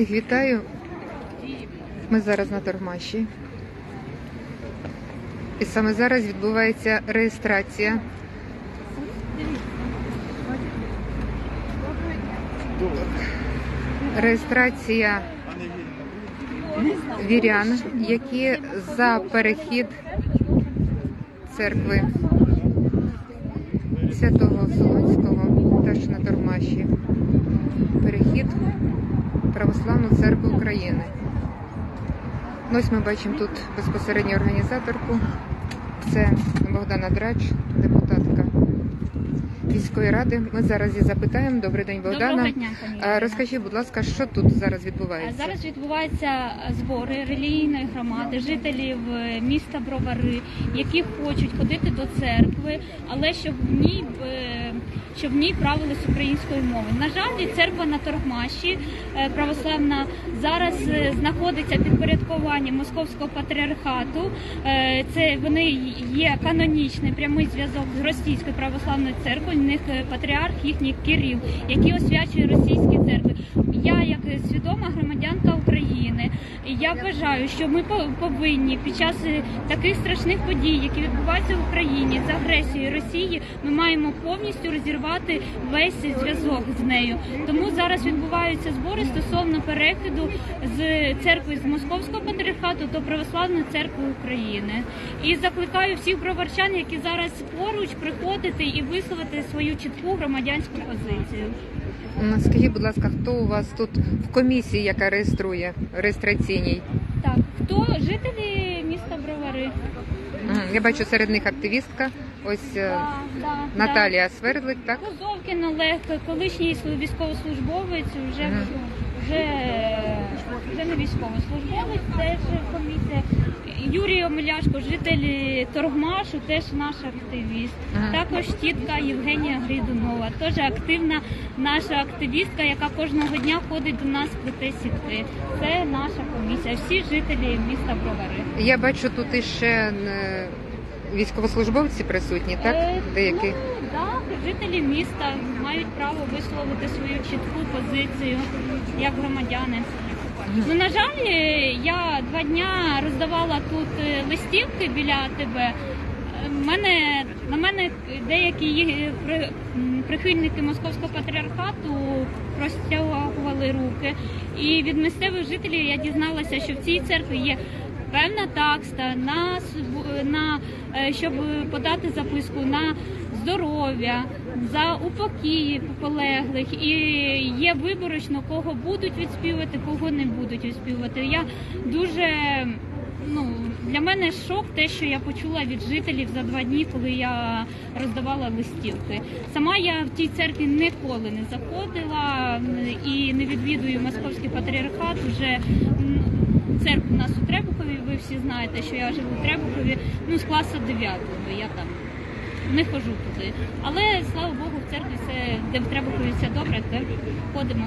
Всіх вітаю. Ми зараз на Торгмаші. І саме зараз відбувається реєстрація. Реєстрація вірян, які за перехід церкви Святого Солонського, теж на Торгмаші. Перехід Православну церкву України. Ось ми бачимо тут безпосередньо організаторку. Це Богдана Драч, депутатка міської ради. Ми зараз її запитаємо. Добрий день, Богдана. Доброго дня, пані Розкажіть, будь ласка, що тут зараз відбувається? Зараз відбуваються збори релігійної громади, жителів е, міста Бровари, які хочуть ходити до церкви, але щоб в ній е, щоб в ній правились українською мовою. На жаль, церква на Торгмаші е, православна зараз е, знаходиться під порядкуванням московського патріархату. Е, Це вони є канонічний прямий зв'язок з російською православною церквою. В них патріарх їхній Кирил, який освячує російські церкви. Я, як свідома громадянка України, я вважаю, що ми по- повинні під час таких страшних подій, які відбуваються в Україні з агресією Росії, ми маємо повністю розірвати весь зв'язок з нею. Тому зараз відбуваються збори стосовно переходу з церкви з московського патріархату до православної церкви України. І закликаю всіх броварчан, які зараз поруч, приходити і висловити свою чітку громадянську позицію. Скажіть, будь ласка, хто у вас тут в комісії, яка реєструє реєстраційній? Так, хто жителі? Я бачу серед них активістка. Ось е, Да, да, Наталія Свердлик, так? Козовкін Олег, колишній слу- військовослужбовець, вже, Мгм. вже, вже не військовослужбовець, теж комісія. Юрій Омеляшко, житель Торгмашу, теж наш активіст. Ага. Також тітка Євгенія Гридунова, теж активна наша активістка, яка кожного дня ходить до нас плете сітки. Це наша комісія, всі жителі міста Бровари. Я бачу тут іще військовослужбовці присутні, так? Е, Деякі. Ну, так, жителі міста мають право висловити свою чітку позицію як громадяни. Ну, на жаль, е, я два дня роздавала тут е, листівки біля тебе. Мене на мене деякі при- прихильники московського патріархату простягували руки. І від місцевих жителів я дізналася, що в цій церкві є певна такста на на е, щоб подати записку на здоров'я, за упокії полеглих, і є виборочно, кого будуть відспівати, кого не будуть відспівати. Я дуже ну для мене шок те, що я почула від жителів за два дні, коли я роздавала листівки. Сама я в тій церкві ніколи не заходила і не відвідую московський патріархат. Вже церкву нас у. Всі знаєте, що я живу в Требухові. Ну з класу 9 я там не ходжу туди. Але слава Богу, в церкві все, де в Требухові все добре, де ходимо.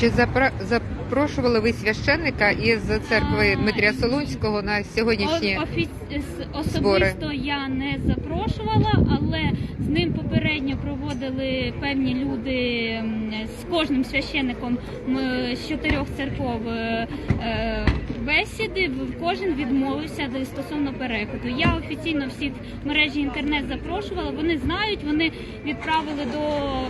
Чи запра- запрошували ви священника із церкви А, Дмитрія Солунського на сьогоднішні? О- офі- с- збори. Особисто я не запрошувала, але з ним попередньо проводили певні люди м, з кожним священником м, з чотирьох церков е, е, бесіди. Кожен відмовився стосовно переходу. Я офіційно всіх мережі інтернет запрошувала. Вони знають, вони відправили до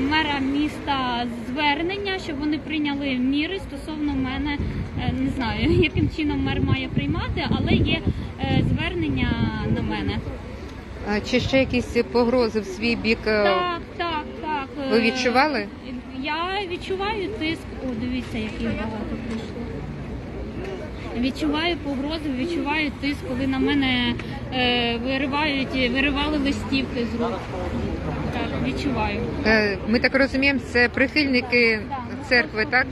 мера міста звернення, щоб вони прийняли міри стосовно мене. Е, Не знаю, яким чином мер має приймати, але є е, звернення на мене. А, Чи ще якісь погрози в свій бік? е, Так, так, так. Ви відчували? Я відчуваю тиск. О, дивіться, який багато. Відчуваю погрози, відчуваю тиск, коли на мене е, виривають, виривали листівки з рук. Так, відчуваю. е, Ми так розуміємо, це прихильники церкви, так?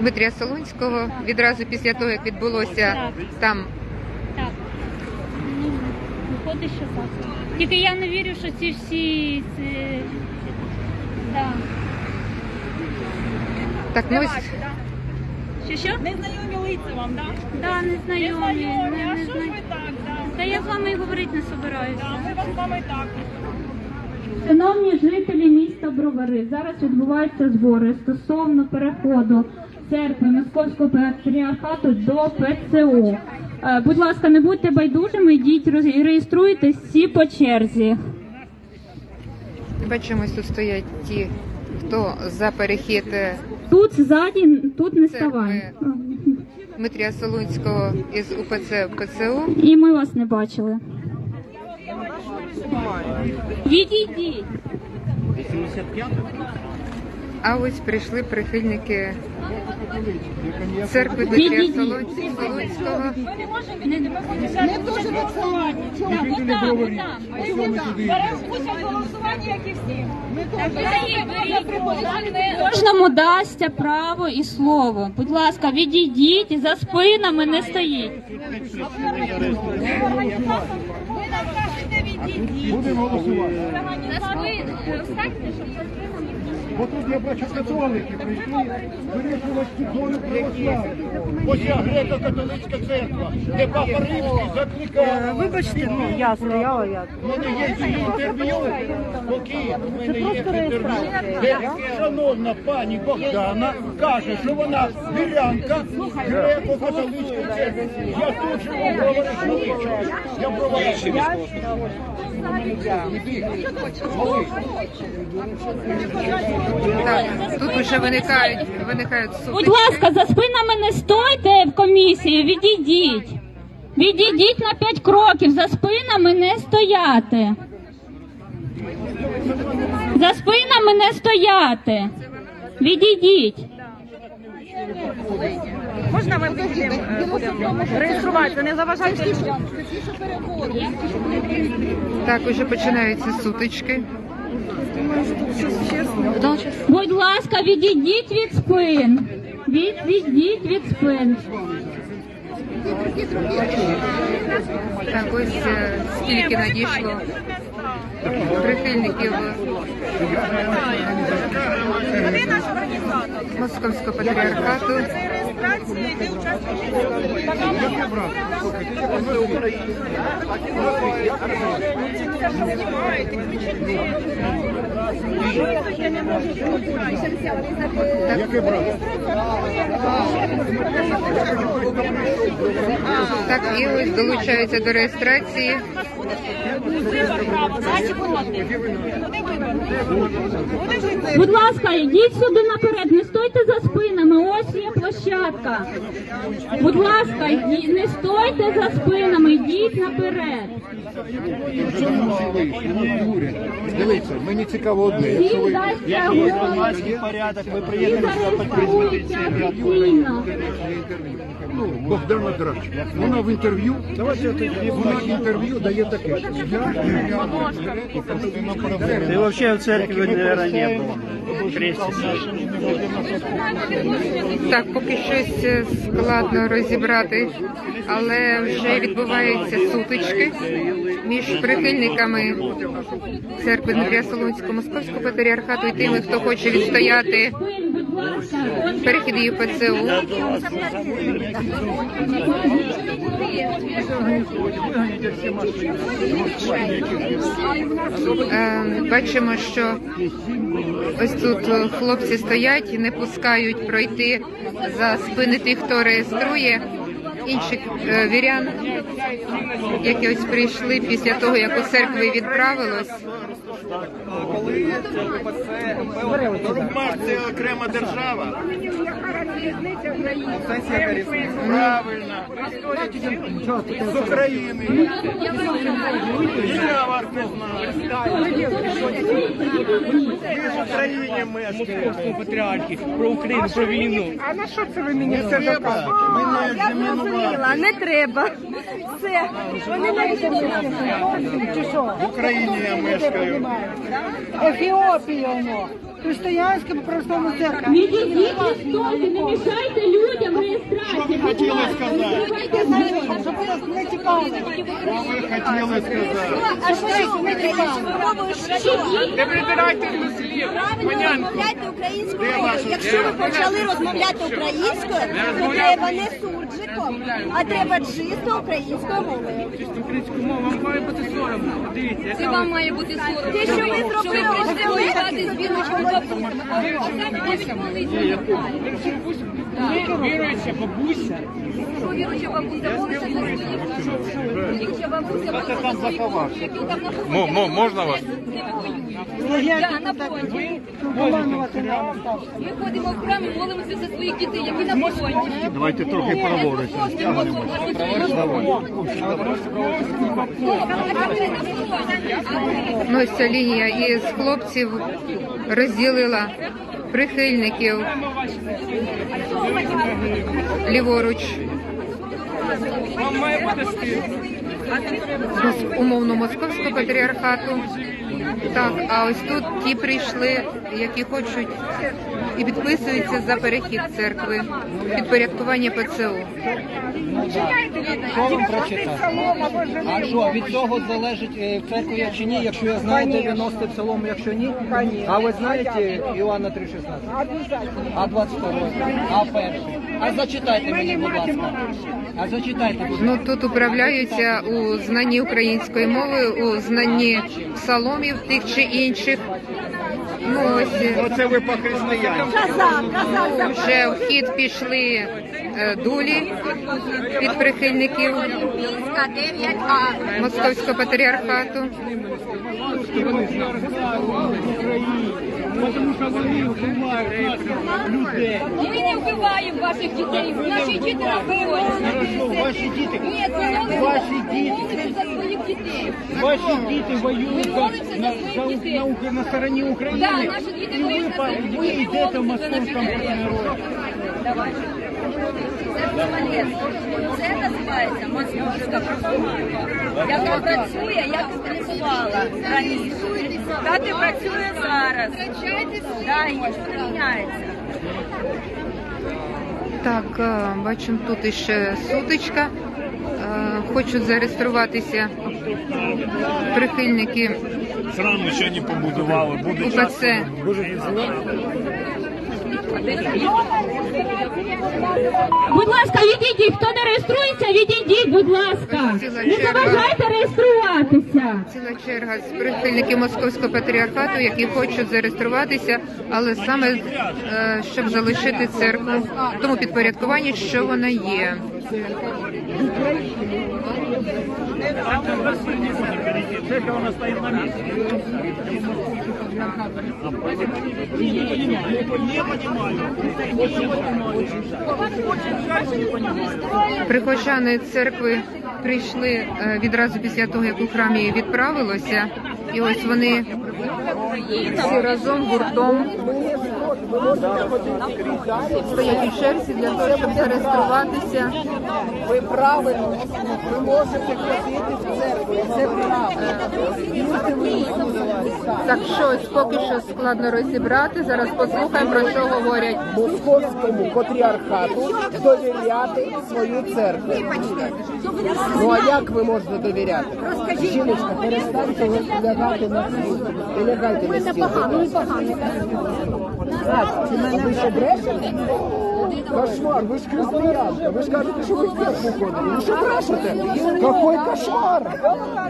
Дмитрія Солунського. Відразу після того, як відбулося Так. там Так. Ну, виходить, що так. Тільки я не вірю, що ці всі. Ці... Да. так ну ось Що що? Незнайомі лиця вам, так? Да, не знайомі. Незнайомі, Не, а що ж ви так, да? Та я з вами і говорити не собираюся. Да, ми вас з вами так. Шановні жителі міста Бровари, зараз відбуваються збори стосовно переходу церкви Московського патріархату до ПЦУ. Е, Будь ласка, не будьте байдужими, йдіть роз- реєструйтесь всі по черзі. Бачимо, ось тут стоять ті, хто за перехід е, Тут ззаді, тут не Церкви. Дмитрія Солунського із УПЦ ПЦУ. І ми вас не бачили. Відійдіть. А ось прийшли прихильники церкви Дмитрія. Не, не Беремо участь в голосуванні, як і всі. Кожному дасться право і слово. Будь ласка, відійдіть, за спинами не стоїть. Ви нам кажете, відійдіть. Будемо голосувати. За. Бо тут я бачу католики прийшли вирішувати долю православ'я. Ось я греко-католицька церква, де папа Римський закликав. Вибачте, ну я стояла як. У мене є її інтерв'ю, спокійно, у мене є інтерв'ю, де шановна пані Богдана каже, що вона вірянка греко-католицької церкви. Я тут живу в Броварищі. Я в Броварищі. Так, тут вже виникають, виникають Будь ласка, за спинами не стойте в комісії, відійдіть. Відійдіть на 5 кроків, за спинами не стояти. За спинами не стояти. Відійдіть. Можна ми будемо е, реєструвати? Не заважайте. Так, уже починаються сутички. Будь ласка, відійдіть від спин. Відійдіть від спин. Так, ось е, скільки надійшло прихильників Вони наш організатор. Московського патріархату. Реєстрація, йде участь. Який брат? Так, і ось долучаються до реєстрації. Будь ласка, йдіть сюди наперед, не стойте за спинами. Ось є площадка. Будь ласка, не стойте за спинами, йдіть наперед. Дивіться, мені цікаво одне. Якщо ви порядок, ви. Ну, Богдана Драч. Вона в інтерв'ю, вона інтерв'ю дає таке. Я Ты вообще в церкви, наверное, не был. Так, поки щось е, складно розібрати, але вже відбуваються сутички між прихильниками церкви Дмитрія Солунського Московського патріархату і тими, хто хоче відстояти Перехід її ПЦУ. Е, Бачимо, що ось тут хлопці стоять і не пускають пройти за спини тих, хто реєструє інших е, вірян, які ось прийшли після того, як у церкві відправилось. Це окрема держава. Правильно. З України. Я вас не знаю. Ми в Україні мешкаємо. патріархи, про Україну, про війну. Не треба мене замінувати. не треба. Все. Вони навіть що? В Україні я мешкаю. Ефіопія воно. Християнська православна церква. Відійдіть від стойки, не мішайте людям реєстрації. Хотіли сказати. Щоб ви нас не чекали. Що ви хотіли сказати? А що не чекали? Не прибирайте до слів. Правильно розмовляйте українською Якщо ви почали розмовляти українською, то треба не а треба чисто українською мовою. Українську мову вам має бути соромно. Дивіться, яка ви- Те, що ви зробили, ось ви Віруюча бабуся. Бабуся, почати там Можна вас? Ми ходимо в храм і молимося за своїх дітей, які на фронті. Давайте трохи праворуч. Ну, ось ця лінія із хлопців розділила прихильників ліворуч Вам має бути стиль. мос- умовно московського патріархату. Так, а ось тут ті прийшли, які хочуть і підписуються за перехід церкви, підпорядкування ПЦУ. Що вам прочитати? А що, від цього залежить е, в церкві чи ні? Якщо я знаю 90 псалом, якщо ні? А ви знаєте Іоанна 3,16? А 22? А перший? А зачитайте мені, будь ласка. А зачитайте, будь ласка. Ну тут управляються у знанні української мови, у знанні псаломів тих чи інших. Ну ось е, Оце ви по християнам. Казав, казав, за вже в хід пішли е, дулі від прихильників Мінська 9А. московського патріархату. Тому що вони вбивають наших людей. Ми не вбиваємо ваших дітей, наші діти на. Хорошо, ваші діти, Ні, це Ваші діти. молимося за своїх дітей. ваші діти воюють за, молимося за на, своїх за, дітей. на, Укра- на стороні України. Да, наші діти І ви, воюють за своїх ви дітей. йдете в молимося за московському наших дітей. Це називається московська пропаганда, яка працює, як працювала раніше. Так і працює зараз. Да, і нічого не міняється. Так, е, бачимо тут іще сутичка. Е, Хочуть зареєструватися прихильники Срану ще не побудували. Буде УПЦ. Будь ласка, відійдіть. Хто не реєструється, відійдіть, будь ласка. Не заважайте реєструватися. Ціла черга з прихильників московського патріархату, які хочуть зареєструватися, але саме е, щоб залишити церкву в тому підпорядкуванні, що вона є. Місці. Прихожани церкви прийшли е, відразу після того, як у храмі відправилося, і ось вони всі разом гуртом стоять у черзі для того, щоб зареєструватися. Ви правильно, ви можете ходити в церкву, це правда. Так щось поки що складно розібрати. Зараз послухаємо про що говорять. Московському патріархату довіряти свою церкву. Ну а як ви можете довіряти? Жіночка, перестаньте ви лягати на стіл. Не лягайте на стіл. Ви що брешете? Кошмар, ви ж християнка, ви ж кажете, що ви в церкву ходите. Ви що брешете? Какой кошмар?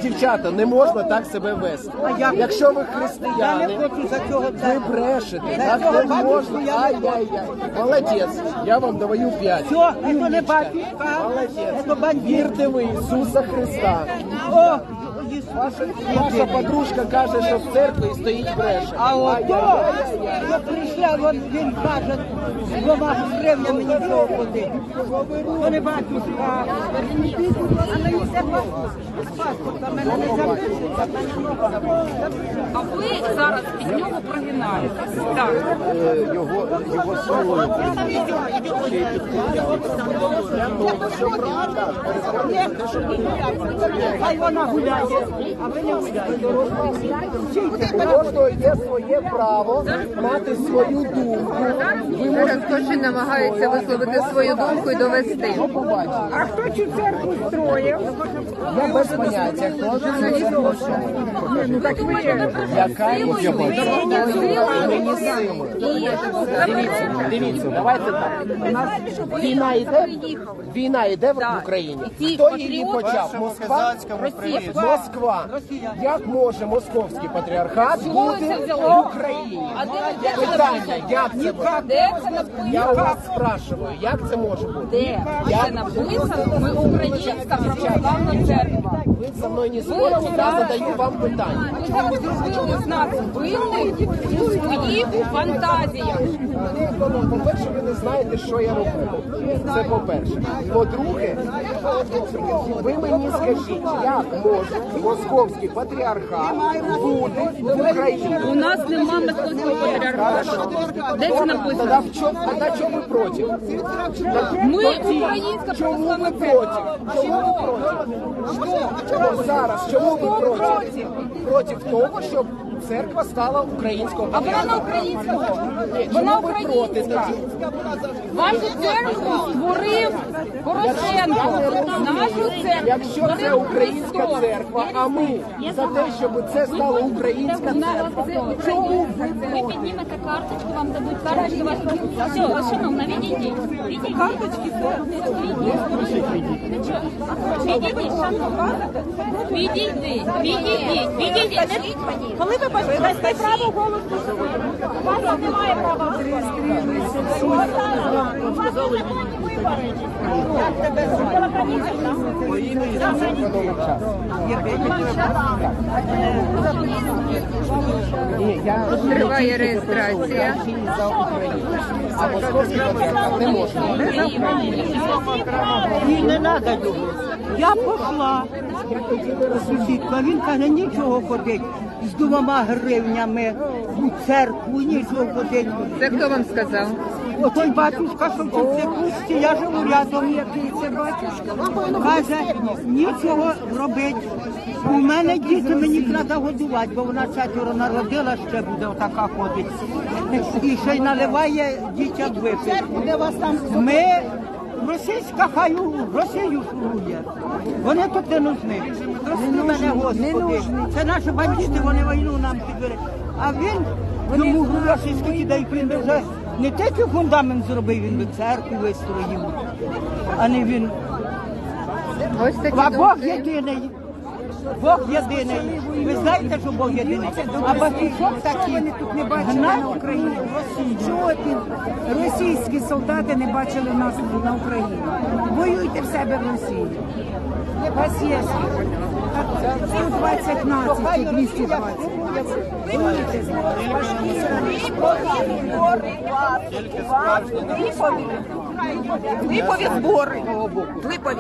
Дівчата, не можна так себе вести. Якщо ви християни, ви брешете. Так не можна. Ай-яй-яй. Молодець. Я вам даю п'ять. Все, не Молодець. Вірте ви Ісуса Христа. Ваша подружка каже, що в церкві стоїть бреше. А ото, Я прийшла, от він каже, слова гривня мені цього ходити. Вони бачу, а мені це паспорта, мене не запишуть. А ви зараз під нього прогинаєтесь. Так. його, його силою Хай вона гуляє, кожного є своє право мати свою думку. Зараз кожен намагається висловити свою думку і довести. А хто цю церкву строїв? Я без поняття, хто ж це церква строїв. Ну так ви Яка імені сили. Дивіться, дивіться, давайте так. У нас війна йде, війна йде в Україні. Хто її почав? Москва? Москва. Як може московський патріархат бути в Україні? Питання, як це може? Я у вас спрашиваю, як це може бути? Де написано, ми українська православна церква. Ви зі мною не спорите, я задаю вам питання. Ви зробили з нас винних у своїх фантазіях. По-перше, ви не знаєте, що я роблю. Це по-перше. По-друге, ви мені скажіть, як може московський патріархат бути в Україні? У нас нема московського патріархату. Де це написано? Тоді в чому, ви проти? Ми українська Чому ви проти? Чому ви проти? Чому зараз? Чому ви проти? Проти того, щоб церква стала українського А вона. Ні, Вона українська. Вашу церкву створив Порошенко. Нашу церкву Якщо це українська церква, а ми за те, щоб це стала українська церква, чому ви Ви піднімете карточку, вам дадуть карточку. Вас... Все, відійдіть. Відійдіть. Карточки Відійдіть, шановна. Відійдіть, відійдіть, відійдіть. Коли ви бачите право голосу, у вас немає права Ні, я Триває реєстрація. А московський не може. Їй не треба. Я пішла. Сусідка, він каже, нічого ходить з двома гривнями у церкву, нічого ходить. Це хто вам сказав? Отой батюшка, що в кусті, я живу рядом. Який це батюшка? Каже, нічого робить. У мене діти мені треба годувати, бо вона четверо народила, ще буде отака ходить. І ще й наливає дітям випити. Ми російська хай у Росію шурує. Вони тут не нужні. Прости мене, Господи. Це наші бандити, вони війну нам підберуть. А він йому гроші скільки дають, він би вже не тільки фундамент зробив, він би церкву вистроїв, а не він. Ось такі А Бог думки. єдиний. Бог єдиний. Ви знаєте, що Бог єдиний. А батюшок такі тут не бачили на Україні? Чого ти російські солдати не бачили нас на Україні? Воюйте в себе в Росії. У вас є скільки? 120 націй, 220. Воюйте з ними. Липові збори. Липові.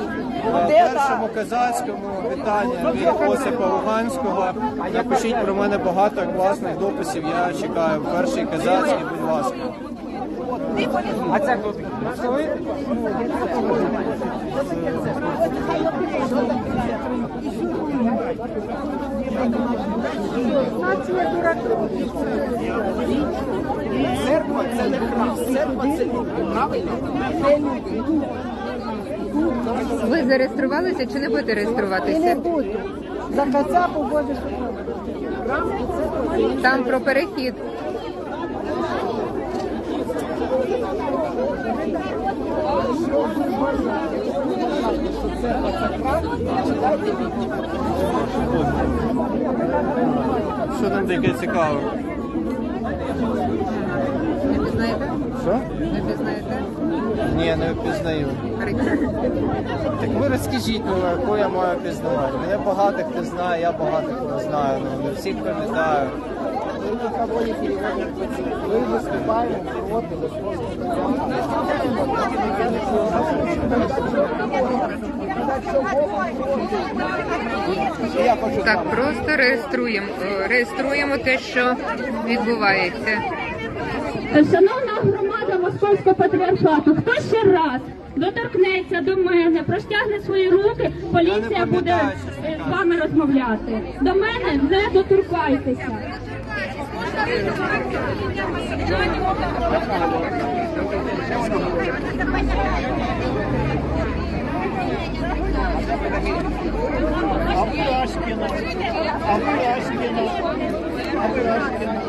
першому козацькому вітання від Осипа Луганського. Напишіть про мене багато класних дописів. Я чекаю. Перший козацький, будь ласка. А це Церква це не храм, церква це люди, правильно? Це люди. Ви зареєструвалися чи не будете реєструватися? буду. За кацапу будеш. Там про перехід. Що там таке цікаве? Не пізнаєте? Що? Не пізнаєте? Ні, не впізнаю. Так ви розкажіть, ну, яку я маю пізнавати. Мене багато хто знаю, я багато хто знаю. Ну, не всіх пам'ятаю. Ми виступаємо проти московського Я хочу Так, просто реєструємо. е, Реєструємо те, що відбувається. Шановна громада Московського патріархату, хто ще раз доторкнеться до мене, простягне свої руки, поліція буде е, з вами розмовляти. До мене не доторкайтеся. А ви Ашкіна? А ви Ашкіна? А ви Ашкіна?